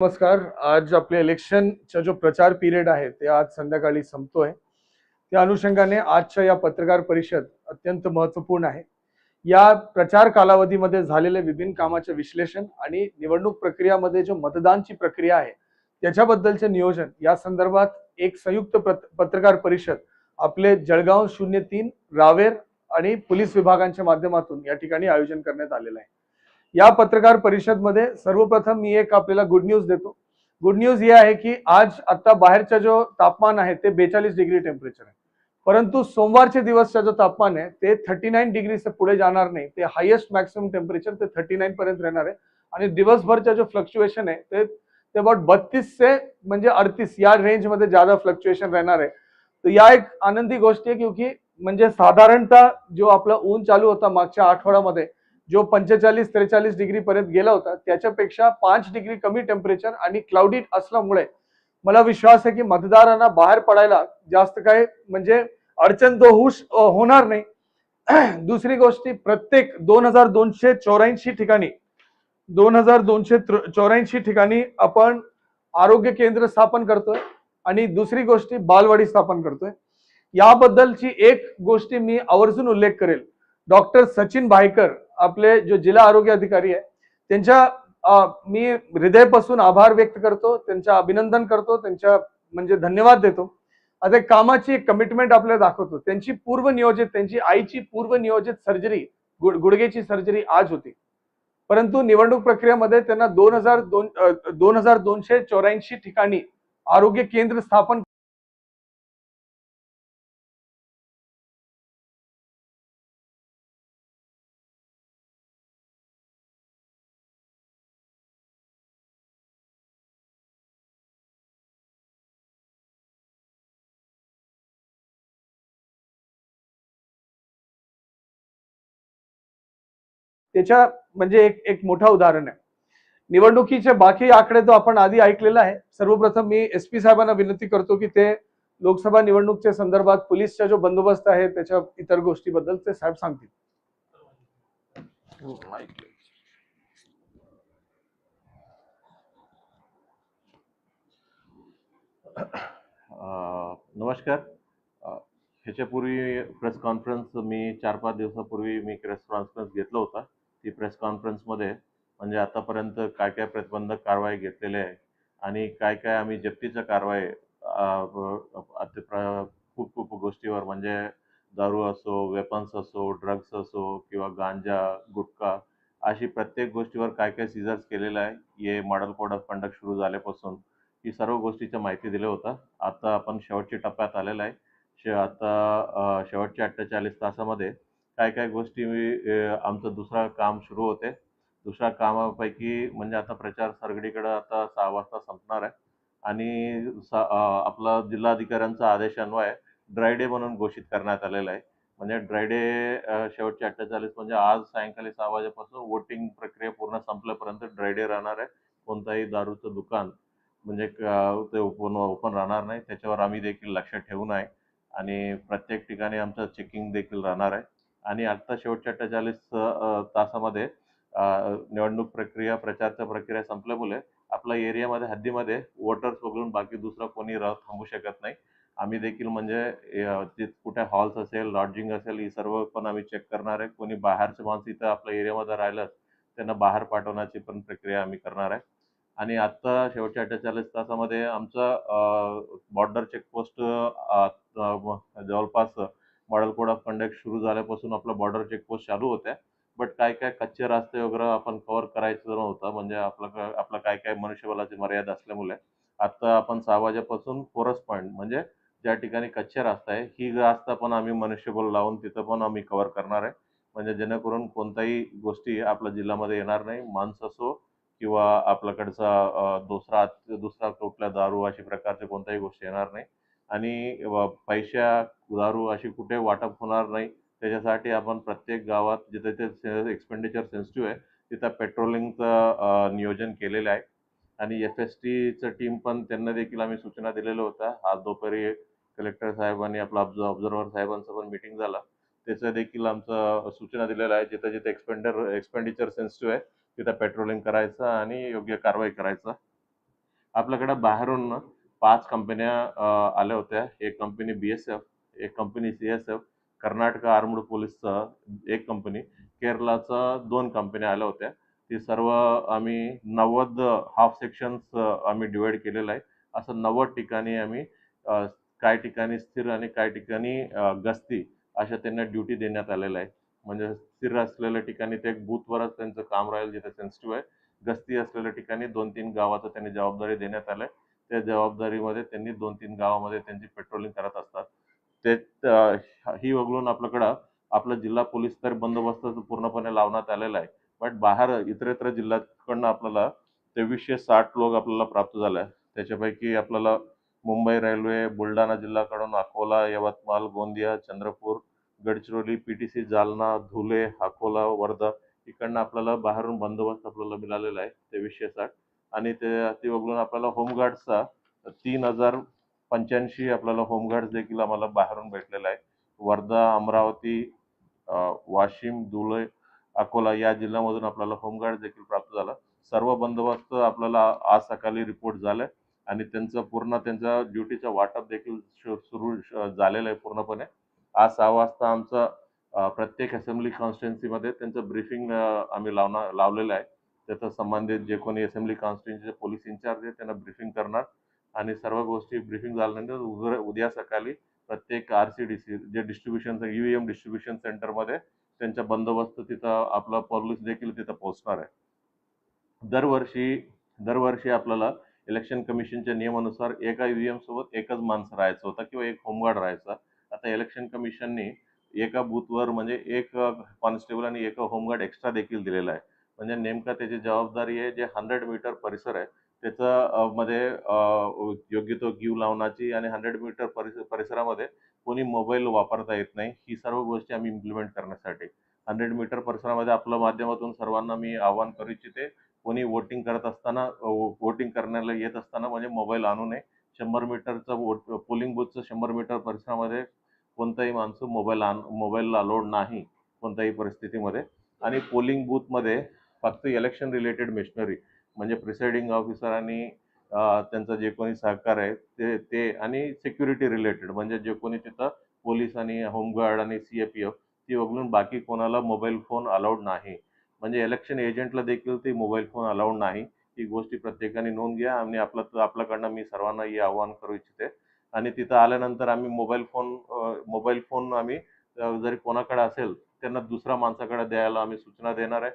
नमस्कार. आज आपले इलेक्शनचा जो प्रचार पिरियड आहे ते आज संध्याकाळी संपतोय. त्या अनुषंगाने आजच्या या पत्रकार परिषद अत्यंत महत्त्वपूर्ण आहे. या प्रचार कालावधीमध्ये झालेले विभिन्न कामाचे विश्लेषण आणि निवडणूक प्रक्रियामध्ये जो मतदानची प्रक्रिया आहे त्याच्याबद्दलचे नियोजन या संदर्भात एक संयुक्त पत्रकार परिषद आपले जळगाव शून्य तीन रावेर आणि पोलीस विभागांच्या माध्यमातून या ठिकाणी आयोजन करण्यात आलेलं आहे. या पत्रकार परिषदमध्ये सर्वप्रथम मी एक आपल्याला गुड न्यूज देतो. गुड न्यूज हे आहे की आज आता बाहेरचा जो तापमान आहे ते बेचाळीस डिग्री टेम्परेचर आहे. परंतु सोमवारचे दिवसचा जो तापमान आहे ते थर्टी नाईन डिग्रीचं पुढे जाणार नाही. ते हायेस्ट मॅक्सिमम टेम्परेचर ते थर्टी नाईन पर्यंत राहणार आहे. आणि दिवसभरचा जो फ्लक्च्युएशन आहे ते ते अबाउट बत्तीस से म्हणजे अडतीस या रेंजमध्ये ज्यादा फ्लक्च्युएशन राहणार आहे. तर या एक आनंदी गोष्टी आहे क्योंकि म्हणजे साधारणतः जो आपला ऊन चालू होता मागच्या आठवड्यामध्ये जो पंचेचाळीस त्रेचाळीस डिग्री पर्यंत गेला होता त्याच्यापेक्षा पाच डिग्री कमी टेम्परेचर आणि क्लाउडीड असल्यामुळे मला विश्वास आहे की मतदारांना बाहेर पडायला जास्त काही म्हणजे अडचण तो होऊ होणार नाही. दुसरी गोष्टी प्रत्येक दोन हजार दोनशे चौऱ्याऐंशी ठिकाणी दोन हजार दोनशे चौऱ्याऐंशी ठिकाणी आपण आरोग्य केंद्र स्थापन करतोय आणि दुसरी गोष्टी बालवाडी स्थापन करतोय. याबद्दलची एक गोष्टी मी आवर्जून उल्लेख करेल. डॉक्टर सचिन भायकर आपले जो जिल्हा आरोग्य अधिकारी आहे त्यांच्या मी हृदयपासून आभार व्यक्त करतो त्यांच्या अभिनंदन करतो त्यांच्या म्हणजे धन्यवाद देतो. आता कामाची एक कमिटमेंट आपल्याला दाखवतो. त्यांची पूर्वनियोजित त्यांची आईची पूर्वनियोजित सर्जरी गुड गुडघेची सर्जरी आज होती. परंतु निवडणूक प्रक्रियेमध्ये त्यांना दोन हजार दोन दोन हजार दोनशे चौऱ्याऐंशी ठिकाणी आरोग्य केंद्र स्थापन त्याच्या म्हणजे एक एक मोठा उदाहरण आहे. निवडणुकीचे बाकी आकडे तो आपण आधी ऐकलेला आहे सर्वप्रथम मी एस पी साहेबांना विनंती करतो की ते लोकसभा निवडणूकच्या संदर्भात पोलीसचा जो बंदोबस्त आहे त्याच्या इतर गोष्टीबद्दल ते साहेब सांगतील. नमस्कार. ह्याच्यापूर्वी प्रेस कॉन्फरन्स मी चार पाच दिवसापूर्वी मी प्रेस कॉन्फरन्स घेतला होता. ती प्रेस कॉन्फरन्समध्ये म्हणजे आतापर्यंत काय काय प्रतिबंधक कारवाई घेतलेली आहे आणि काय काय आम्ही जप्तीच्या कारवाई खूप खूप गोष्टीवर म्हणजे दारू असो वेपन्स असो ड्रग्स असो किंवा गांजा गुटखा अशी प्रत्येक गोष्टीवर काय काय सीझर्स केलेलं आहे हे मॉडेल कोड ऑफ कंडक्ट सुरू झाल्यापासून ही सर्व गोष्टीच्या माहिती दिलं होतं. आता आपण शेवटच्या टप्प्यात आलेला आहे. शे आता शेवटच्या अठ्ठेचाळीस तासामध्ये काय काय गोष्टी आमचं दुसरं काम सुरू होते. दुसऱ्या कामापैकी म्हणजे आता प्रचार सरगडीकडे आता सहा वाजता संपणार आहे. आणि स- आपला जिल्हाधिकाऱ्यांचा आदेश अन्वय ड्राय डे म्हणून घोषित करण्यात आलेला आहे. म्हणजे ड्राय डे शेवटचे अठ्ठेचाळीस म्हणजे आज सायंकाळी सहा वाजेपासून वोटिंग प्रक्रिया पूर्ण संपल्यापर्यंत ड्राय डे राहणार आहे. कोणताही दारूचं दुकान म्हणजे क- ते ओपन ओपन राहणार नाही. त्याच्यावर आम्ही देखील लक्ष ठेवून आहे आणि प्रत्येक ठिकाणी आमचं चेकिंग देखील राहणार आहे. आणि आता शेवटच्या अठ्ठेचाळीस तासामध्ये निवडणूक प्रक्रिया प्रचारच्या प्रक्रिया संपल्यामुळे आपल्या एरियामध्ये हद्दीमध्ये वोटर्स वगळून बाकी दुसरा कोणी राह थांबू शकत नाही. आम्ही देखील म्हणजे कुठे हॉल्स असेल लॉजिंग असेल ही सर्व पण आम्ही चेक करणार आहे. कोणी बाहेरचे माणसं इथं आपल्या एरियामध्ये राहिलं त्यांना बाहेर पाठवण्याची पण प्रक्रिया आम्ही करणार आहे. आणि आत्ता शेवटच्या अठ्ठेचाळीस तासामध्ये आमचं बॉर्डर चेकपोस्ट जवळपास मॉडेल कोड ऑफ कंडक्ट सुरू झाल्यापासून आपलं बॉर्डर चेकपोस्ट चालू होत्या. बट काय काय कच्चे रस्ते वगैरे आपण कव्हर करायचं नव्हतं. म्हणजे आपलं आपलं काय काय मनुष्यबलाची मर्यादा असल्यामुळे. आता आपण सहा वाजेपासून फोरस पॉईंट म्हणजे ज्या ठिकाणी कच्चे रस्ता आहे ही रस्ता पण आम्ही मनुष्यबल लावून तिथं पण आम्ही कव्हर करणार आहे. म्हणजे जेणेकरून कोणत्याही गोष्टी आपल्या जिल्ह्यामध्ये येणार नाही. माणसं असो किंवा आपल्याकडचा दुसरा दुसरा कुठल्या दारू अशा प्रकारच्या कोणत्याही गोष्टी येणार नाही. आणि व पैशा दारू अशी कुठे वाटप होणार नाही. त्याच्यासाठी आपण प्रत्येक गावात जिथे ते एक्सपेंडिचर सेन्सिटिव्ह आहे तिथं पेट्रोलिंगचं नियोजन केलेलं आहे. आणि एफ एस टीचं टीम पण त्यांना देखील आम्ही सूचना दिलेल्या होत्या. आज दुपारी कलेक्टर साहेब आणि आपला ऑब्झर्वर साहेबांचं पण मिटिंग झालं. त्याचं देखील आमचं सूचना दिलेलं आहे जिथं जिथे एक्सपेंडर एक्सपेंडिचर सेन्सिटिव्ह आहे तिथं पेट्रोलिंग करायचं आणि योग्य कारवाई करायचं. आपल्याकडं बाहेरून ना पाच कंपन्या आल्या होत्या. एक कंपनी बी एस एफ एक company C S F Karnataka armed पोलीसचं एक कंपनी केरलाचं दोन कंपन्या आल्या होत्या. ती सर्व आम्ही नव्वद हाफ सेक्शन्स आम्ही डिवाइड केलेलं आहे. असं नव्वद ठिकाणी आम्ही काय काही ठिकाणी स्थिर आणि काही ठिकाणी गस्ती अशा त्यांना ड्युटी देण्यात आलेलं आहे. म्हणजे स्थिर असलेल्या ठिकाणी ते एक बूथवरच त्यांचं काम राहील जिथे सेन्सिटिव्ह आहे. गस्ती असलेल्या ठिकाणी दोन तीन गावाचं त्यांनी जबाबदारी देण्यात आलं आहे त्या जबाबदारीमध्ये त्यांनी दोन तीन गावामध्ये त्यांची पेट्रोलिंग करत असतात. ते ही वगळून आपल्याकडं आपला जिल्हा पोलीस तर बंदोबस्त पूर्णपणे लावण्यात आलेला आहे. बट बाहेर इतरत्र जिल्ह्याकडनं आपल्याला तेवीसशे साठ लोक आपल्याला प्राप्त झाले आहे त्याच्यापैकी आपल्याला मुंबई रेल्वे बुलढाणा जिल्ह्याकडून अकोला यवतमाळ गोंदिया चंद्रपूर गडचिरोली पीटीसी जालना धुले अकोला वर्धा इकडनं आपल्याला बाहेरून बंदोबस्त आपल्याला मिळालेला आहे. तेवीसशे साठ. आणि ते ते वगळून आपल्याला होमगार्डचा तीन हजार पंच्याऐंशी आपल्याला होमगार्ड देखील आम्हाला बाहेरून भेटलेला आहे वर्धा अमरावती वाशिम धुळे अकोला या जिल्ह्यामधून आपल्याला होमगार्ड देखील प्राप्त झाला. सर्व बंदोबस्त आपल्याला आज सकाळी रिपोर्ट झालाय आणि त्यांचं पूर्ण त्यांचा ड्युटीचं वाटप देखील सुरू झालेलं आहे पूर्णपणे. आज सहा वाजता आमचं प्रत्येक असेंब्ली कॉन्स्टिट्युन्सीमध्ये त्यांचं ब्रीफिंग आम्ही लावणार लावलेलं आहे. त्याचा संबंधित जे कोणी असेंब्ली कॉन्स्टिट्युन्सीचे पोलीस इन्चार्ज आहे त्यांना ब्रिफिंग करणार. आणि सर्व गोष्टी ब्रिफिंग झाल्यानंतर उद्या उद्या सकाळी प्रत्येक R C D C J distribution um distribution सेंटरमध्ये त्यांचा बंदोबस्त तिथं आपला पोलीस देखील तिथं पोहोचणार आहे. दरवर्षी दरवर्षी आपल्याला इलेक्शन कमिशनच्या नियमानुसार एका ईव्हीएम सोबत एकच माणसं राहायचं होता किंवा एक होमगार्ड राहायचा. आता इलेक्शन कमिशनने एका बूथवर म्हणजे एक कॉन्स्टेबल आणि एक होमगार्ड एक्स्ट्रा देखील दिलेला आहे. म्हणजे नेमका त्याची जबाबदारी आहे जे हंड्रेड मीटर परिसर आहे त्याचं मध्ये योग्य तो क्यू लावण्याची आणि हंड्रेड मीटर परिसर परिसरामध्ये कोणी मोबाईल वापरता येत नाही ही सर्व गोष्टी आम्ही इम्प्लिमेंट करण्यासाठी. हंड्रेड मीटर परिसरामध्ये आपल्या माध्यमातून सर्वांना मी आवाहन करू इच्छिते कोणी वोटिंग करत असताना वोटिंग करण्याला येत असताना म्हणजे मोबाईल आणू नये. शंभर मीटरचं वोट पोलिंग बूथचं शंभर मीटर परिसरामध्ये कोणताही माणसं मोबाईल आण मोबाईलला अलोड नाही कोणत्याही परिस्थितीमध्ये. आणि पोलिंग बूथमध्ये फक्त इलेक्शन रिलेटेड मेशनरी म्हणजे प्रिसाइडिंग ऑफिसर आणि त्यांचं जे कोणी सहकार आहे ते ते आणि सिक्युरिटी रिलेटेड म्हणजे जे कोणी तिथं पोलीस आणि होमगार्ड आणि सी ए पी एफ ती वगळून बाकी कोणाला मोबाईल फोन अलाउड नाही. म्हणजे इलेक्शन एजंटला देखील ते मोबाईल फोन अलाउड नाही. ही गोष्टी प्रत्येकाने नोंद घ्या आणि आपलं आपल्याकडनं मी सर्वांना हे आवाहन करू इच्छिते. आणि तिथं आल्यानंतर आम्ही मोबाईल फोन मोबाईल फोन आम्ही जरी कोणाकडे असेल त्यांना दुसऱ्या माणसाकडे द्यायला आम्ही सूचना देणार आहे.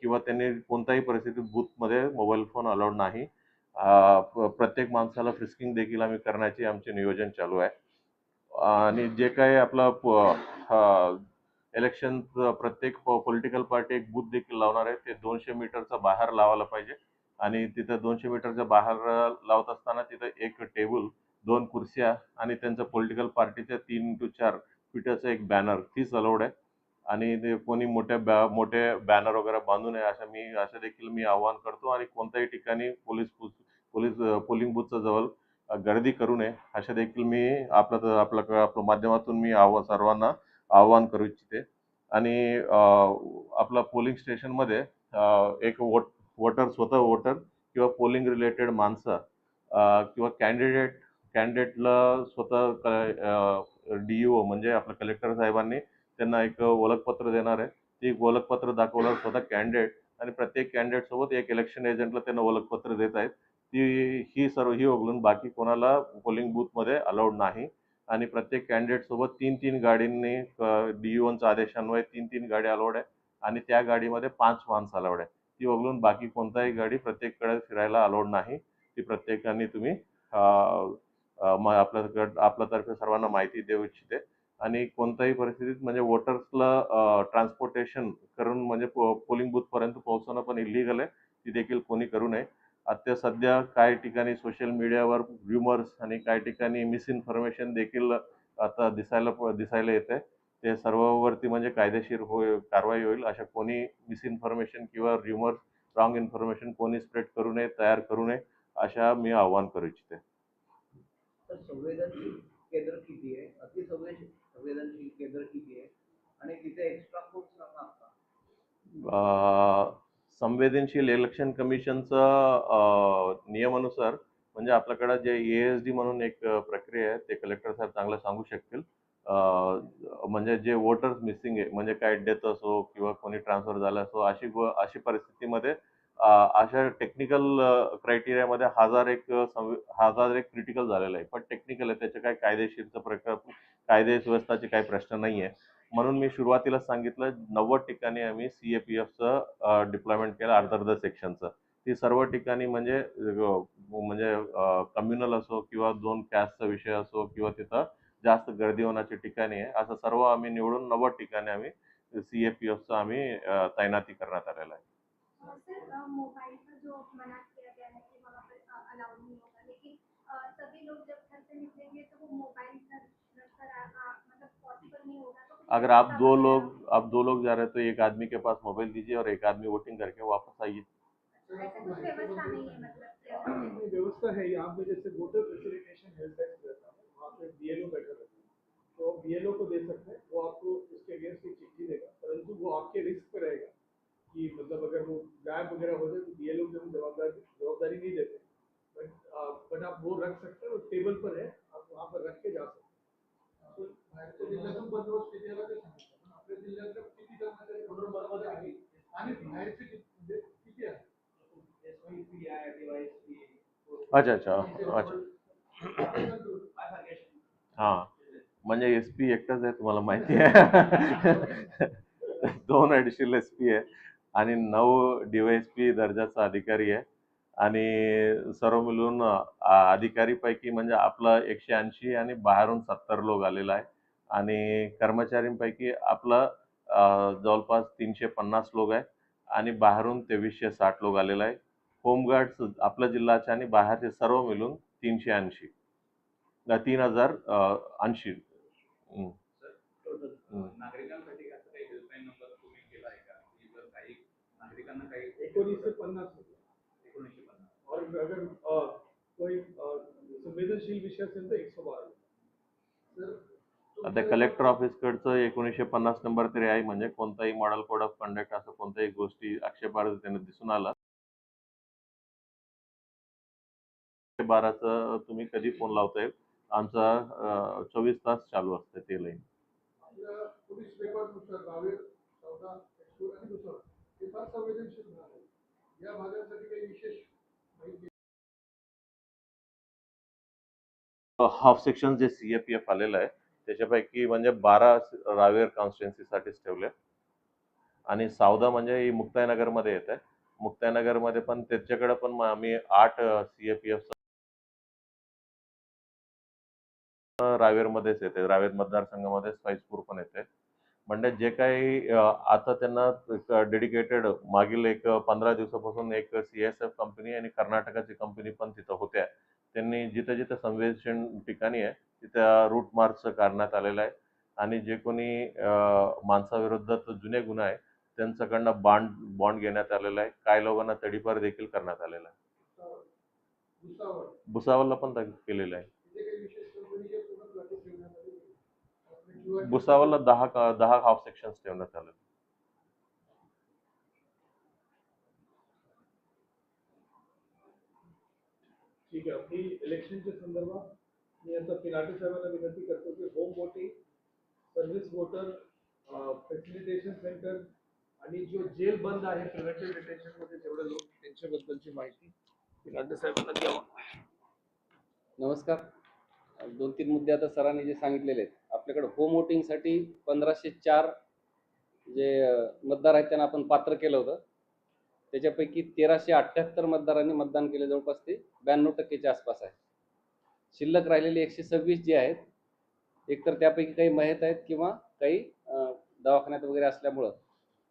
किंवा त्यांनी कोणत्याही परिस्थितीत बूथमध्ये मोबाईल फोन अलाउड नाही. प्रत्येक माणसाला फ्रिस्किंग देखील आम्ही करण्याचे आमचे नियोजन चालू आहे. आणि जे काही आपलं इलेक्शन प्रत्येक पॉलिटिकल पार्टी एक बूथ देखील लावणार आहे. ते दोनशे मीटरचा बाहेर लावायला पाहिजे. आणि तिथं दोनशे मीटरच्या बाहेर लावत असताना तिथं एक टेबल दोन खुर्च्या आणि त्यांचं पॉलिटिकल पार्टीच्या तीन टू चार फीटचं एक बॅनर तीच अलाउड आहे. आणि ते कोणी मोठ्या बॅ मोठे बॅनर वगैरे बांधू नये असं मी असं देखील मी आवाहन करतो आणि कोणत्याही ठिकाणी पोलीस पोलीस पोलिंग बूथच्या जवळ गर्दी करू नये अशा देखील मी आपलं आपलं आपल्या माध्यमातून मी आव सर्वांना आवाहन करू इच्छिते. आणि आपला आपलं पोलिंग स्टेशनमध्ये एक वोट वोटर स्वतः वोटर किंवा पोलिंग रिलेटेड माणसं किंवा कॅन्डिडेट कॅन्डिडेटला स्वतः डी ओ म्हणजे आपल्या कलेक्टर साहेबांनी त्यांना एक ओळखपत्र देणार आहे. ती ओळखपत्र दाखवल्यावर स्वतः कॅन्डिडेट आणि प्रत्येक कॅन्डिडेट सोबत एक इलेक्शन एजंटला त्यांना ओळखपत्र देत आहेत. ती ही सर्व ही वगळून बाकी कोणाला पोलिंग बूथमध्ये अलाउड नाही. आणि प्रत्येक कॅन्डिडेट सोबत तीन तीन गाडींनी डीओनच्या आदेशान्वये तीन तीन गाडी अलाउड आहे. आणि त्या गाडीमध्ये पाच माणसं अलाउड आहे. ती वगळून बाकी कोणताही गाडी प्रत्येककडे फिरायला अलाउड नाही. ती प्रत्येकाने तुम्ही म- आपल्याकडं आपल्यातर्फे सर्वांना माहिती देऊ इच्छिते. आणि कोणत्याही परिस्थितीत म्हणजे वोटर्सला ट्रान्सपोर्टेशन करून म्हणजे पोलिंग बूथ पर्यंत पोहोचवणं पण इलिगल आहे. ती देखील कोणी करू नये. आता सध्या काही ठिकाणी सोशल मीडियावर व्ह्युमर्स आणि काही ठिकाणी मिसइन्फॉर्मेशन देखील आता दिसायला दिसायला येते. ते सर्ववरती म्हणजे कायदेशीर होय कारवाई होईल अशा कोणी मिसइन्फॉर्मेशन किंवा र्युमर्स रॉंग इन्फॉर्मेशन कोणी स्प्रेड करू नये तयार करू नये अशा मी आवाहन करू इच्छिते. संवेदनशील केंद्र किती आहे आणि तिथे एक्स्ट्रा फोर्स संवेदनशील इलेक्शन कमिशनचं नियमानुसार म्हणजे आपल्याकडं जे ए एस डी म्हणून एक प्रक्रिया आहे ते कलेक्टर साहेब चांगलं सांगू शकतील. म्हणजे जे वोटर्स मिसिंग आहे म्हणजे काय डेथ असो किंवा कोणी ट्रान्सफर झालं असो अशी अशी परिस्थितीमध्ये अशा टेक्निकल क्रायटेरियामध्ये हजार एक हजार एक क्रिटिकल झालेलं आहे. पण टेक्निकल आहे त्याचे काय कायदेशीरचं प्रकार कायदे सुव्यवस्थाचे काही प्रश्न नाही आहे म्हणून मी सुरुवातीला सांगितलं नव्वद ठिकाणी आम्ही सी ए पी एफचं डिप्लॉयमेंट केलं अर्ध अर्ध सेक्शनचं ती सर्व ठिकाणी म्हणजे म्हणजे कम्युनल असो किंवा दोन कॅस्टचा विषय असो किंवा तिथं जास्त गर्दी होण्याची ठिकाणी आहे असं सर्व आम्ही निवडून नव्वद ठिकाणी आम्ही सी ए पी एफचं आम्ही तैनाती करण्यात आलेलं आहे. अ, सर मोबाइल का जो मना किया गया है कि वहाँ पर अलाउड नहीं होगा लेकिन सभी लोग जब घर से निकलेंगे तो वो मोबाइल कर कर आ- आ- मतलब पॉसिबल नहीं होगा तो अगर आप दो लोग आप दो लोग जा रहे हैं तो एक आदमी के पास मोबाइल दीजिए और एक आदमी वोटिंग करके वापस आइए। व्यवस्था है मतलब? व्यवस्था है यहाँ पे जैसे वोटर फैसिलिटेशन हेल्प डेस्क रहता है वहाँ पे बीएलओ बैठा रहता है। तो बीएलओ को दे सकते हैं वो आपको उसके अगेंस्ट एक चिट्ठी देगा परंतु वो आपके रिस्क पे रहेगा। कि मतलब अगर वो गायब वगैरह हो जाए तो बीएलओ की हम जवाबदारी जवाबदारी नहीं देते बट बट आप वो रख सकते हैं वो टेबल पर है आप वहाँ पर रख के जा सकते हैं। ते आहे, DYSP, अच्छा अच्छा अच्छा। हा म्हणजे एस पी एकटाच आहे तुम्हाला माहिती आहे. दोन ॲडिशनल एस पी आहे आणि नऊ डीवायएसपी दर्जाचा अधिकारी आहे. आणि सर्व मिळून अधिकारीपैकी म्हणजे आपलं एकशे ऐंशी आणि बाहेरून सत्तर लोक आलेला आहे आणि कर्मचाऱ्यांपैकी आपलं जवळपास तीनशे पन्नास लोक आहे आणि बाहेरून तेवीसशे साठ लोक आलेला आहे होमगार्ड्स आपल्या जिल्ह्याचे आणि बाहेरचे सर्व मिळून तीनशे ऐंशी. तीन हजार ऐंशी हम्म. total. हम्म. नागरिकांसाठी असं काही हेल्पलाईन नंबर तुम्ही केला आहे का की जर काही नागरिकांना काही एकोणीसशे पन्नास होते एकोणीसशे पन्नास. और अगर अ, कोई अ, संवेदनशील विषय असेल तर एकशे बारा. सर आता कलेक्टर ऑफिसकडचं एकोणीसशे पन्नास नंबर तरी आहे म्हणजे कोणताही मॉडेल कोड ऑफ कंडक्ट असं कोणत्याही गोष्टी आक्षेपार्ह त्याने दिसून आला. बाराचं तुम्ही कधी फोन लावताय? आमचा चोवीस तास चालू असते ते लाईन हे संवेदनशील या भागासाठी काही विशेष माहिती हाफ सेक्शन जे सी एफ एफ आलेलं आहे त्याच्यापैकी म्हणजे बारा रावेर कॉन्स्टिट्युन्सीसाठीच ठेवले आणि सावदा म्हणजे ही मुक्ताईनगरमध्ये येत आहे. मुक्ताईनगरमध्ये पण त्याच्याकडे पण आम्ही आठ सी एफ एफ रावेरमध्येच येते. रावेर मतदारसंघामध्ये फैजपूर पण येते. म्हणजे जे काही आता त्यांना डेडिकेटेड मागील एक पंधरा दिवसापासून एक सी एस एफ कंपनी आणि कर्नाटकाची कंपनी पण तिथं होत्या. त्यांनी जिथं जिथं संवेदनशील ठिकाणी आहे तिथं रूट मार्च काढण्यात आलेला आहे. आणि जे कोणी माणसाविरुद्ध जुने गुन्हा आहे त्यांच्याकडनं बॉन्ड बॉन्ड घेण्यात आलेला आहे. काही लोकांना तडीपार देखील करण्यात आलेला आहे. भुसावळ. भुसावळला पण केलेलं आहे तिथे काही विशेष कंपनीचे पूर्ण जाती ठेवण्यात आली आपले किंवा भुसावळला दहा का- दहा हाफ सेक्शन्स ठेवण्यात आले. ठीक आहे. आपली इलेक्शनच्या संदर्भात मी आता पिलाटे साहेबांना विनंती करतो की home voting service voter facilitation centre आणि जो जेल बंद आहे प्रिव्हेंटिव्ह डिटेन्शनमध्ये जेवढे लोक त्यांच्याबद्दलची माहिती पिलाटे साहेबांना द्यावा. नमस्कार. दोन तीन मुद्दे आता सरांनी जे सांगितलेले आहेत. आपल्याकडे होम वोटिंगसाठी पंधराशे चार जे मतदार आहेत त्यांना आपण पात्र केलं होतं. त्याच्यापैकी तेराशे अठ्ठ्याहत्तर मतदारांनी मतदान केले जवळपास ते ब्याण्णव टक्केच्या आसपास आहे. शिल्लक राहिलेले एकशे सव्वीस जे आहेत एकतर त्यापैकी काही मयत आहेत किंवा काही दवाखान्यात वगैरे असल्यामुळं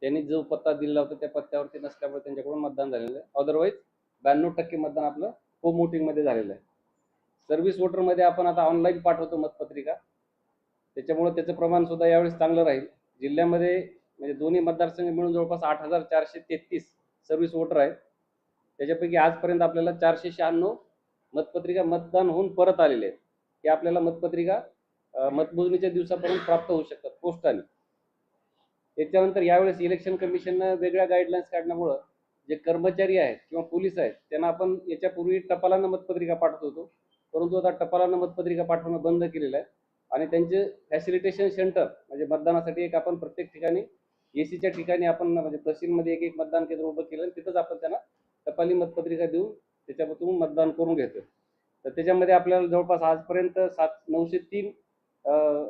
त्यांनी जो पत्ता दिलेला होता त्या पत्त्यावरती नसल्यामुळे त्यांच्याकडून मतदान झालेलं आहे. अदरवाईज ब्याण्णव टक्के मतदान आपलं होम वोटिंगमध्ये झालेलं आहे. सर्व्हिस वोटरमध्ये आपण आता ऑनलाईन पाठवतो मतपत्रिका. त्याच्यामुळे त्याचं प्रमाण सुद्धा यावेळेस चांगलं राहील. जिल्ह्यामध्ये म्हणजे दोन्ही मतदारसंघ मिळून जवळपास आठ हजार चारशे तेहतीस सर्व्हिस वोटर आहेत. त्याच्यापैकी आजपर्यंत आपल्याला चारशे शहाण्णव मतपत्रिका मतदान होऊन परत आलेले आहेत. की आपल्याला मतपत्रिका मतमोजणीच्या दिवसापर्यंत प्राप्त होऊ शकतात पोस्टाने. त्याच्यानंतर यावेळेस इलेक्शन कमिशननं वेगळ्या गाईडलाईन्स काढल्यामुळं जे कर्मचारी आहेत किंवा पोलीस आहेत त्यांना आपण याच्यापूर्वी टपालानं मतपत्रिका पाठवत होतो. परंतु आता टपालानं मतपत्रिका पाठवणं बंद केलेलं आहे. आणि त्यांचे फॅसिलिटेशन सेंटर म्हणजे मतदानासाठी एक आपण प्रत्येक ठिकाणी एसीच्या ठिकाणी आपण म्हणजे तहसीलमध्ये एक एक मतदान केंद्र उभं केलं आणि तिथंच आपण त्यांना टपाली मतपत्रिका देऊन त्याच्यापासून मतदान करून घेतो तर त्याच्यामध्ये आपल्याला जवळपास आजपर्यंत सात नऊशे तीन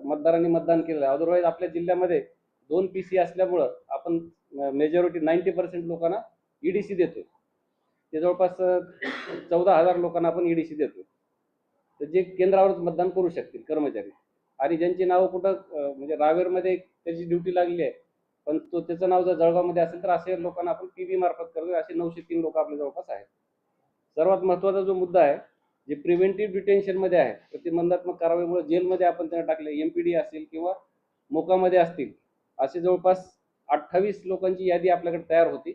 मतदारांनी मतदान केलेलं आहे. अदरवाईज आपल्या जिल्ह्यामध्ये दोन पी सी असल्यामुळं आपण मेजॉरिटी नाईन्टी पर्सेंट लोकांना ईडीसी देतोय. ते जवळपास चौदा हजार लोकांना आपण ईडीसी देतोय. तर जे केंद्रावरच मतदान करू शकतील कर्मचारी. आणि ज्यांची नावं कुठं म्हणजे रावेरमध्ये त्याची ड्युटी लागली आहे पण तो त्याचं नाव जर जळगावमध्ये असेल तर असे लोकांना आपण पी बी मार्फत करतो असे नऊशे तीन लोक आपल्या जवळपास आहेत. सर्वात महत्त्वाचा जो मुद्दा आहे जे प्रिव्हेंटिव्ह डिटेन्शनमध्ये आहे प्रतिबंधात्मक कारवाईमुळे जेलमध्ये आपण त्यांना टाकले एम पी डी असेल किंवा मोकामध्ये असतील असे जवळपास अठ्ठावीस लोकांची यादी आपल्याकडे तयार होती.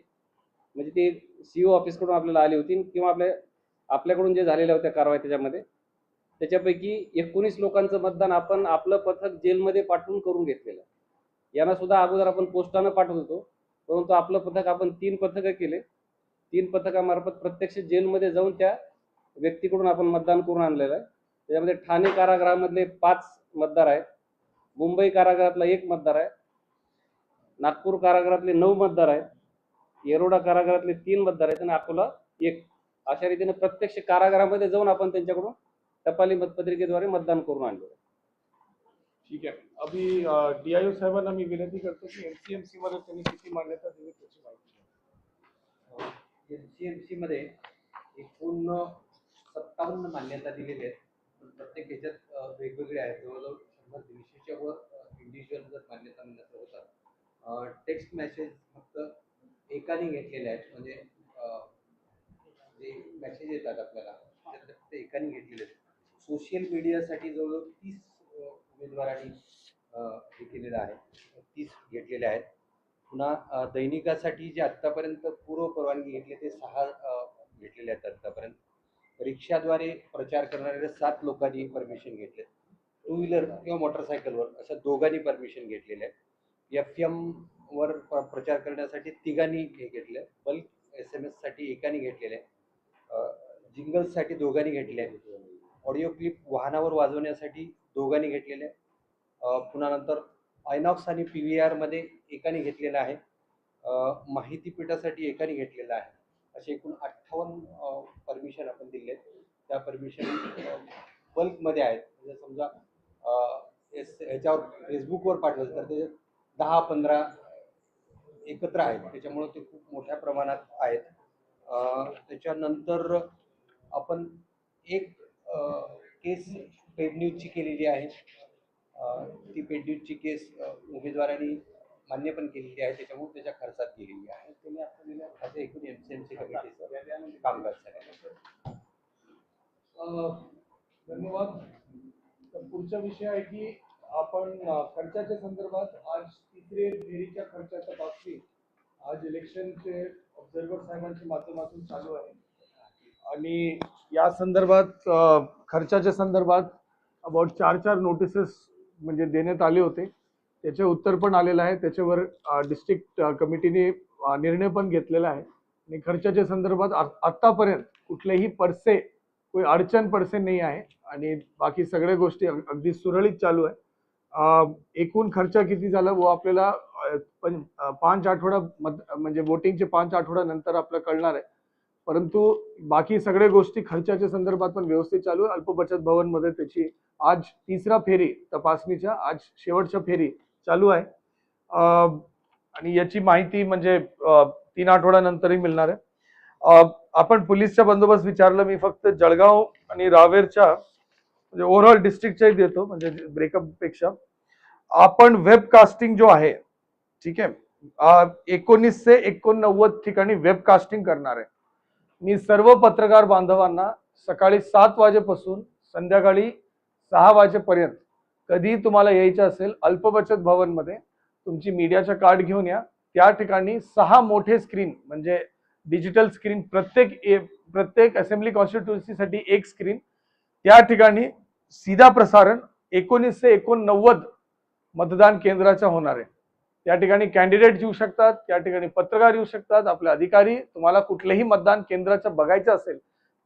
म्हणजे ते सी ओ ऑफिसकडून आपल्याला आली होती किंवा आपल्या आपल्याकडून जे झालेल्या होत्या कारवाई त्याच्यामध्ये त्याच्यापैकी एकोणीस लोकांचं मतदान आपण आपलं पथक जेलमध्ये पाठवून करून घेतलेलं आहे. यांना सुद्धा अगोदर आपण पोस्टानं पाठवत होतो. परंतु आपलं पथक आपण तीन पथकं केले. तीन पथकामार्फत प्रत्यक्ष जेलमध्ये जाऊन त्या व्यक्तीकडून आपण मतदान करून आणलेलं आहे. त्याच्यामध्ये ठाणे कारागृहामधले पाच मतदार आहेत. मुंबई कारागृहातला एक मतदार आहे. नागपूर कारागृहातले नऊ मतदार आहेत. येरोडा कारागृहातले तीन मतदार आहेत आणि अकोला एक. अशा रीतीने प्रत्यक्ष कारागृहामध्ये जाऊन आपण त्यांच्याकडून टपाली मतपत्रिकेद्वारे मतदान करून आणलं. ठीक आहे. अभी डीआयओ साहेबांना मी विनंती करतो की एमसीएमसी मध्ये त्यांनी किती मान्यता दिली त्याची माहिती एमसीएमसी मध्ये एकूण सत्तावन्न मान्यता दिलेल्या आहेत. पण प्रत्येक ह्याच्यात अं, वेगवेगळे आहेत. जवळजवळ शंभर दीडशेच्या वर इंडिव्हिज्युअल जर मान्यता मिळत होतात. टेक्स्ट मेसेज फक्त एकाने घेतलेले आहेत. म्हणजे अं, जे मेसेज येतात आपल्याला ते फक्त एकाने घेतलेले आहेत. सोशल मीडियासाठी जवळजवळ तीस उमेदवारांनी हे केलेलं आहे. तीस घेतलेले आहेत. पुन्हा दैनिकासाठी जे आत्तापर्यंत पूर्व परवानगी घेतली ते सहा घेतलेले आहेत आत्तापर्यंत. रिक्षाद्वारे प्रचार करणाऱ्या सात लोकांनी परमिशन घेतले टू व्हीलर किंवा मोटरसायकलवर अशा दोघांनी परमिशन घेतलेले आहे एफ एमवर प्र प्रचार करण्यासाठी तिघांनी हे घेतले बल्क एस एम एससाठी एकाने घेतलेले आहे जिंगल्ससाठी दोघांनी घेतले आहे ऑडिओ क्लिप वाहनावर वाजवण्यासाठी दोघांनी घेतलेले पुन्हा नंतर आयनॉक्स आणि पी व्ही आरमध्ये एकाने घेतलेलं आहे. माहितीपीठासाठी एकाने घेतलेलं आहे. असे एकूण अठ्ठावन्न परमिशन आपण दिले आहेत. त्या परमिशन बल्कमध्ये आहेत. म्हणजे समजा एस ह्याच्यावर फेसबुकवर पाठवलं तर ते दहा पंधरा एकत्र आहेत. त्याच्यामुळं ते खूप मोठ्या प्रमाणात आहेत. त्याच्यानंतर आपण एक केस पेड न्यूजची केलेली आहे. ती पेड न्यूजची केस उमेदवारांनी मान्य पण केलेली आहे. त्याच्यामुळे त्याच्या खर्चात गेलेली आहे. त्यांनी असं एकूण एम सी एम सी कमिटीचं कामकाज झालेलं धन्यवाद. तर पुढचा विषय आहे की आपण खर्चाच्या संदर्भात आज तिसरे फेरीच्या खर्चाचा बाबतीत आज इलेक्शनचे ऑब्झर्वर साहेबांच्या माध्यमातून चालू आहे. आणि या संदर्भात खर्चाच्या संदर्भात अबाउट चार चार नोटिसेस म्हणजे देण्यात आले होते. त्याचे उत्तर पण आलेलं आहे. त्याच्यावर डिस्ट्रिक्ट कमिटीने निर्णय पण घेतलेला आहे. आणि खर्चाच्या संदर्भात आत्तापर्यंत कुठलेही परसे कोई अडचण पडसे नाही आहे. आणि बाकी सगळ्या गोष्टी अगदी सुरळीत चालू आहे. एकूण खर्च किती झाला वो आपल्याला पण पाच आठवडा मत म्हणजे वोटिंगचे पाच आठवड्यानंतर आपलं कळणार आहे. परंतु बाकी सगळ्या गोष्टी खर्चाच्या संदर्भात पण व्यवस्थित चालू आहे अल्पबचत भवनमध्ये त्याची आज तिसरा फेरी तपासणीच्या आज शेवटच्या फेरी चालू आहे. आणि याची माहिती म्हणजे तीन आठवड्यानंतरही मिळणार आहे. आपण पोलीसचा बंदोबस्त विचारलं मी फक्त जळगाव आणि रावेरच्या म्हणजे ओव्हरऑल डिस्ट्रिक्टच्याही देतो म्हणजे ब्रेकअपपेक्षा आपण वेब कास्टिंग जो आहे ठीक आहे एकोणीस ते एकोणनव्वद ठिकाणी वेब कास्टिंग करणार आहे. मी सर्व पत्रकार बांधवांना सकाळी सात वाजेपासून संध्याकाळी सहा वाजेपर्यंत कधी तुम्हाला यायचं असेल अल्पबचत भवनमध्ये तुमची मीडियाच्या कार्ड घेऊन या. त्या ठिकाणी सहा मोठे स्क्रीन म्हणजे डिजिटल स्क्रीन प्रत्येक ए- प्रत्येक असेंब्ली कॉन्स्टिट्युन्सीसाठी एक स्क्रीन. त्या ठिकाणी सीधा प्रसारण एकोणीसशे एकोणनव्वद मतदान केंद्राच्या होणार आहे. त्या ठिकाणी कॅन्डिडेट येऊ शकतात त्या ठिकाणी पत्रकार येऊ शकतात आपले अधिकारी तुम्हाला कुठलेही मतदान केंद्राचं बघायचं असेल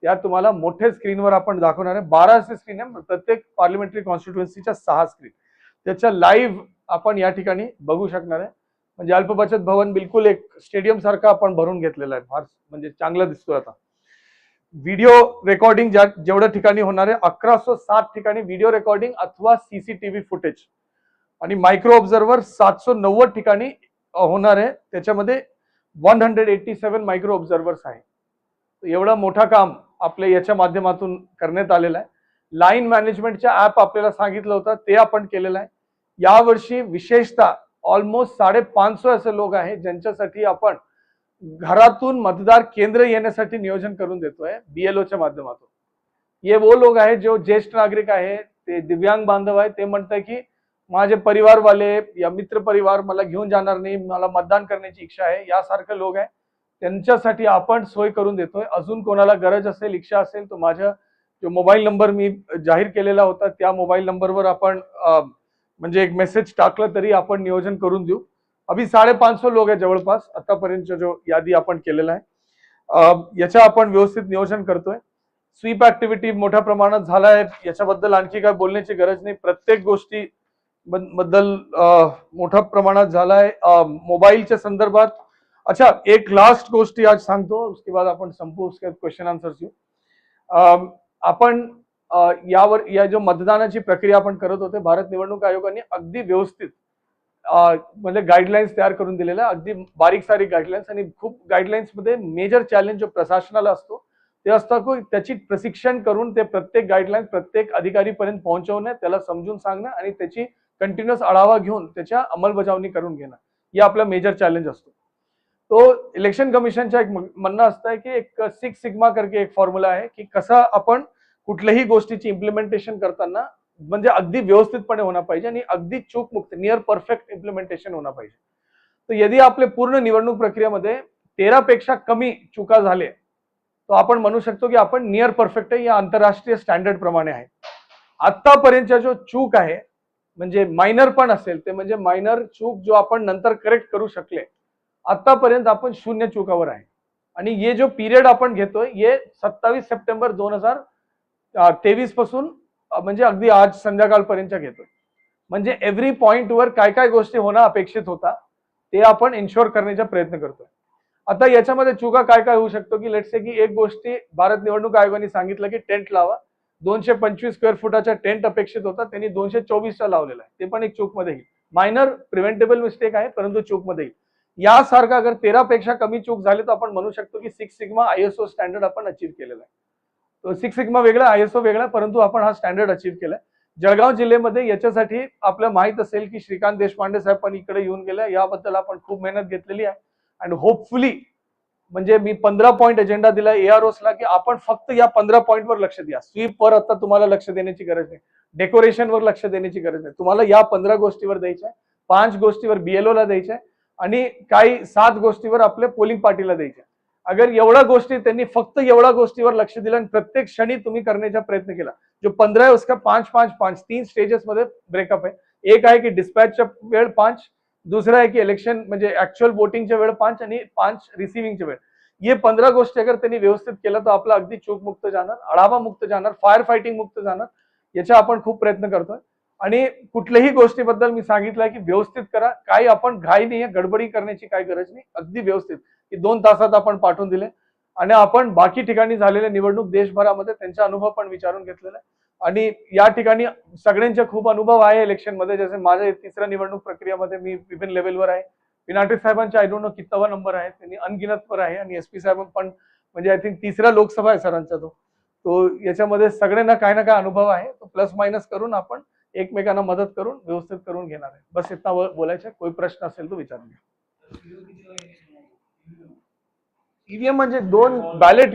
त्या तुम्हाला मोठे स्क्रीनवर आपण दाखवणार आहे. बारा स्क्रीन आहे प्रत्येक पार्लिमेंटरी कॉन्स्टिट्युएन्सीच्या सहा स्क्रीन त्याच्या लाईव्ह आपण या ठिकाणी बघू शकणार आहे. म्हणजे अल्पबचत भवन बिलकुल एक स्टेडियम सारखं आपण भरून घेतलेला आहे. फार म्हणजे चांगलं दिसतोय आता. व्हिडिओ रेकॉर्डिंग ज्या जेवढ्या ठिकाणी होणार आहे अकराशे सात ठिकाणी व्हिडिओ रेकॉर्डिंग अथवा सीसीटीव्ही फुटेज आणि मायक्रो ऑब्झर्वर सातशे नव्वद ठिकाणी होणार आहे. त्याच्यामध्ये one hundred eighty seven micro observers आहे. एवढा एवढं मोठं काम आपल्या याच्या माध्यमातून करण्यात आलेलं आहे. लाईन मॅनेजमेंटच्या ऍप आपल्याला सांगितलं होतं ते आपण केलेलं आहे. यावर्षी विशेषतः ऑलमोस्ट साडेपाचशे असे लोक आहेत ज्यांच्यासाठी आपण घरातून मतदार केंद्र येण्यासाठी नियोजन करून देतोय बीएलओच्या माध्यमातून. ये वो लोग आहेत जो ज्येष्ठ नागरिक आहे ते दिव्यांग बांधव आहे ते म्हणताय की माझे परिवारवाले या मित्र परिवार मला घेऊन जाणार नाही मला मतदान करण्याची इच्छा आहे यासारखे लोक आहे त्यांच्यासाठी आपण सोय करून देतोय. अजून कोणाला गरज असेल इच्छा असेल तर माझ्या जो मोबाईल नंबर मी जाहीर केलेला होता त्या मोबाईल नंबरवर आपण म्हणजे एक मेसेज टाकलं तरी आपण नियोजन करून देऊ. अभि साडेपाचशे लोक आहे जवळपास आतापर्यंत जो यादी आपण केलेला आहे. याच्या आपण व्यवस्थित नियोजन करतोय. स्वीप ऍक्टिव्हिटी मोठ्या प्रमाणात झाला आहे याच्याबद्दल आणखी काय बोलण्याची गरज नाही. प्रत्येक गोष्टी बद्दल मोठ्या प्रमाणात झालाय. मोबाईलच्या संदर्भात. अच्छा एक लास्ट गोष्टी आज सांगतो उसके बाद आपण संपू उसके क्वेश्चन आन्सर आपण यावर या जो मतदानाची प्रक्रिया आपण करत होते भारत निवडणूक आयोगाने अगदी व्यवस्थित म्हणजे गाईडलाईन्स तयार करून दिलेल्या अगदी बारीक सारीक गाईडलाईन्स आणि खूप गाईडलाईन्समध्ये मेजर चॅलेंज जो प्रशासनाला असतो ते असतं की त्याची प्रशिक्षण करून ते प्रत्येक गाईडलाईन प्रत्येक अधिकारीपर्यंत पोहोचवणं त्याला समजून सांगणं आणि त्याची कंटिन्युअस आढावा घेऊन त्याच्या अंमलबजावणी करून घेणं. हे आपला मेजर चॅलेंज असतो. तो इलेक्शन कमिशनच्या एक म्हणणं असतं की एक सिक्स सिग्मा करके एक फॉर्म्युला आहे की कसं आपण कुठल्याही गोष्टीची इम्प्लिमेंटेशन करताना म्हणजे अगदी व्यवस्थितपणे होणं पाहिजे आणि अगदी चूक मुक्त नियर परफेक्ट इम्प्लिमेंटेशन होणं पाहिजे. तर यदि आपले पूर्ण निवडणूक प्रक्रियेमध्ये तेरा पेक्षा कमी चुका झाले तर आपण म्हणू शकतो की आपण नियर परफेक्ट आहे या आंतरराष्ट्रीय स्टँडर्ड प्रमाणे आहे. आतापर्यंतच्या जो चूक आहे म्हणजे मायनर पण असेल ते म्हणजे मायनर चूक जो आपण नंतर करेक्ट करू शकले आतापर्यंत आपण शून्य चुकावर आहे. आणि ये जो पिरियड आपण घेतोय ये सत्तावीस सप्टेंबर दोन हजार तेवीसपासून म्हणजे अगदी आज संध्याकाळपर्यंतच्या घेतोय. म्हणजे एव्हरी पॉइंटवर काय काय गोष्टी होणं अपेक्षित होता ते आपण इन्शुअर करण्याचा प्रयत्न करतोय. आता याच्यामध्ये चुका काय काय होऊ शकतो की लेट्स से की एक गोष्टी भारत निवडणूक आयोगाने सांगितलं की टेंट लावा दोनशे पंचवीस स्क्वेअर फुटाचा टेंट अपेक्षित होता. त्यांनी दोनशे चोवीसचा लावलेला आहे. ते पण एक चूकमध्ये येईल. मायनर प्रिव्हेंटेबल मिस्टेक आहे परंतु चूकमध्ये येईल. यासारखा अगर तेरा पेक्षा कमी चूक झाली तर आपण म्हणू शकतो की सिक्स सिग्मा आयएसओ स्टँडर्ड आपण अचीव केलेला आहे. सिक्स सिग्मा वेगळा आयएसओ वेगळा परंतु आपण हा स्टँडर्ड अचीव केलाय. जळगाव जिल्ह्यामध्ये याच्यासाठी आपल्याला माहीत असेल की श्रीकांत देशपांडे साहेब पण इकडे येऊन गेले. याबद्दल आपण खूप मेहनत घेतलेली आहे. अँड होपफुली म्हणजे मी पंधरा पॉईंट एजेंडा दिला एआरओसला की आपण फक्त या पंधरा पॉईंटवर लक्ष द्या. स्वीपवर आता तुम्हाला लक्ष देण्याची गरज नाही. डेकोरेशनवर लक्ष देण्याची गरज नाही. तुम्हाला या पंधरा गोष्टीवर द्यायच्या. आहे. पाच गोष्टीवर बीएलओला ला द्यायच्या. आहे आणि काही सात गोष्टीवर आपल्या पोलिंग पार्टीला द्यायच्या. अगर एवढ्या गोष्टी त्यांनी फक्त एवढ्या गोष्टीवर लक्ष दिलं आणि प्रत्येक क्षणी तुम्ही करण्याचा प्रयत्न केला जो पंधरा आहे उसका पाच पाच पाच तीन स्टेजेस मध्ये ब्रेकअप आहे. एक आहे की डिस्पॅचचा वेळ पाच दुसरं आहे की इलेक्शन म्हणजे ऍक्च्युअल वोटिंगच्या वेळ पाच आणि पाच रिसिव्हिंगच्या वेळ ये पंधरा गोष्टी अगर त्यांनी व्यवस्थित केलं तर आपलं अगदी चूक मुक्त जाणार आढावा मुक्त जाणार फायर फायटिंग मुक्त जाणार याचा आपण खूप प्रयत्न करतोय. आणि कुठल्याही गोष्टीबद्दल मी सांगितलंय की व्यवस्थित करा. काही आपण घाई नाही गडबडी करण्याची काही गरज नाही. अगदी व्यवस्थित. की दोन तासात आपण पाठवून दिले. आणि आपण बाकी ठिकाणी झालेल्या निवडणूक देशभरामध्ये त्यांचा अनुभव पण विचारून घेतलेला आहे. आणि या ठिकाणी सगळ्यांचे खूप अनुभव आहे इलेक्शनमध्ये. जसे माझ्या तिसऱ्या निवडणूक प्रक्रियेमध्ये मी विभिन्न लेवलवर आहे. पिनाटे साहेबांचा आय डोंट नो कितवा नंबर आहे. त्यांनी अनगिनतवर आहे. आणि एस पी साहेब पण म्हणजे आय थिंक तिसरा लोकसभा आहे सरांचा तो. तो याच्यामध्ये सगळ्यांना काय ना काय अनुभव आहे. तो प्लस मायनस करून आपण एकमेकांना मदत करून व्यवस्थित करून घेणार आहे. बस इतना बोलायचं. कोई प्रश्न असेल तो विचारून घ्या. ईव्हीएम म्हणजे दोन बॅलेट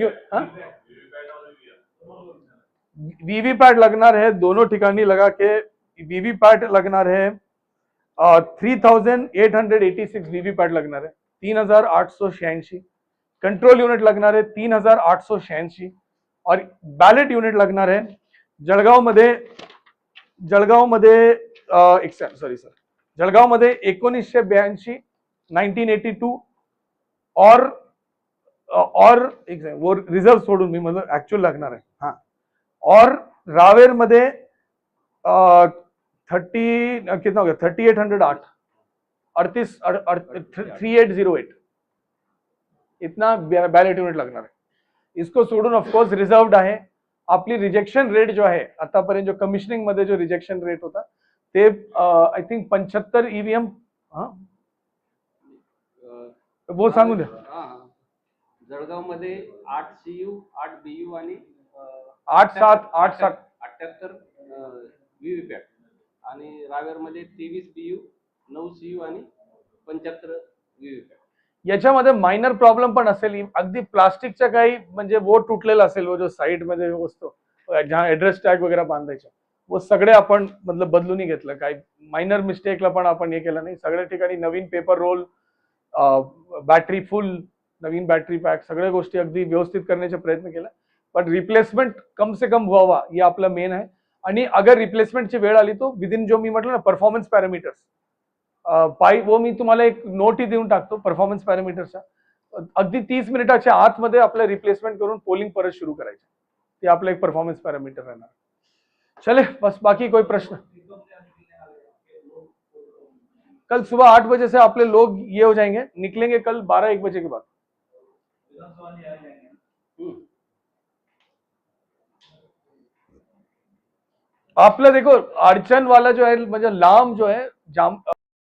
वीवीपैट लगणार है दोनों ठिकाणी लगा के वीवीपैट लगणार आहे. Three thousand eight hundred eighty six VVPAT लगणार आहे. तीन हजार आठ शहाऐंशी. कंट्रोल युनिट लागणार आहे तीन हजार आठ शहाऐंशी. और बॅलेट युनिट लागणार आहे. जळगावमध्ये जळगावमध्ये एक सॉरी सर जळगावमध्ये एकोणीसशे ब्याऐंशी नाईन्टीन एटी टू और और एक वो रिझर्व सोडून मी मला ऍक्च्युअल लागणार आहे. हा. और रावेरमध्ये थर्टी कितना हो गया? थर्टी एट हंड्रेड आठ। अड़तीस थ्री एट ज़ीरो एट। इतना बॅलेट युनिट लागणार आहे इसको सोडून ऑफकोर्स रिझर्वड आहे। आपली रिजेक्शन रेट जो आहे आतापर्यंत जो कमिशनिंग मध्ये जो रिजेक्शन रेट होता ते आय थिंक पंच्याहत्तर ईव्हीएम हा? अं, वो सांगू द्या हा, हा. जळगावमध्ये आठ सीयू आठ बीयू आणि आठ सात आठ सात. अठ्याहत्तर व्हीव्हीपॅट आणि रावेरमध्ये तेवीस बीयू नऊ सीयू आणि पंच्याहत्तर व्हीव्हीपॅट याच्यामध्ये मायनर प्रॉब्लेम पण असेल. अगदी प्लास्टिकच्या काही म्हणजे वो तुटलेला असेल वो जो साईडमध्ये असतो ज्या ऍड्रेस टॅग वगैरे बांधायचे वो सगळे आपण मतलब बदलूनही घेतलं. काही मायनर मिस्टेकला पण आपण हे केलं नाही. सगळ्या ठिकाणी नवीन पेपर रोल बॅटरी फुल नवीन बॅटरी पॅक सगळ्या गोष्टी अगदी व्यवस्थित करण्याचा प्रयत्न केला. पण रिप्लेसमेंट कम से कम व्हावा हे आपलं मेन आहे आणि अगर रिप्लेसमेंटची वेळ आली तो विदिन जो मी म्हटलं ना परफॉर्मन्स पॅरामीटर्स पाय वो मी तुम्हाला एक नोटही देऊन टाकतो परफॉर्मन्स पॅरामीटरच्या अगदी तीस मिनिटाच्या आतमध्ये आपलं रिप्लेसमेंट करून पोलिंग परत सुरू करायचं. ते आपलं एक परफॉर्मन्स पॅरामीटर राहणार. चले बस बाकी कोई प्रश्न? कल सुबह आठ बजे से आपले लोग ये हो जाएंगे. निकलेंगे कल बारह एक बजे के बाद. आपला देखो अड़चन वाला जो है मतलब लाम जो है जाम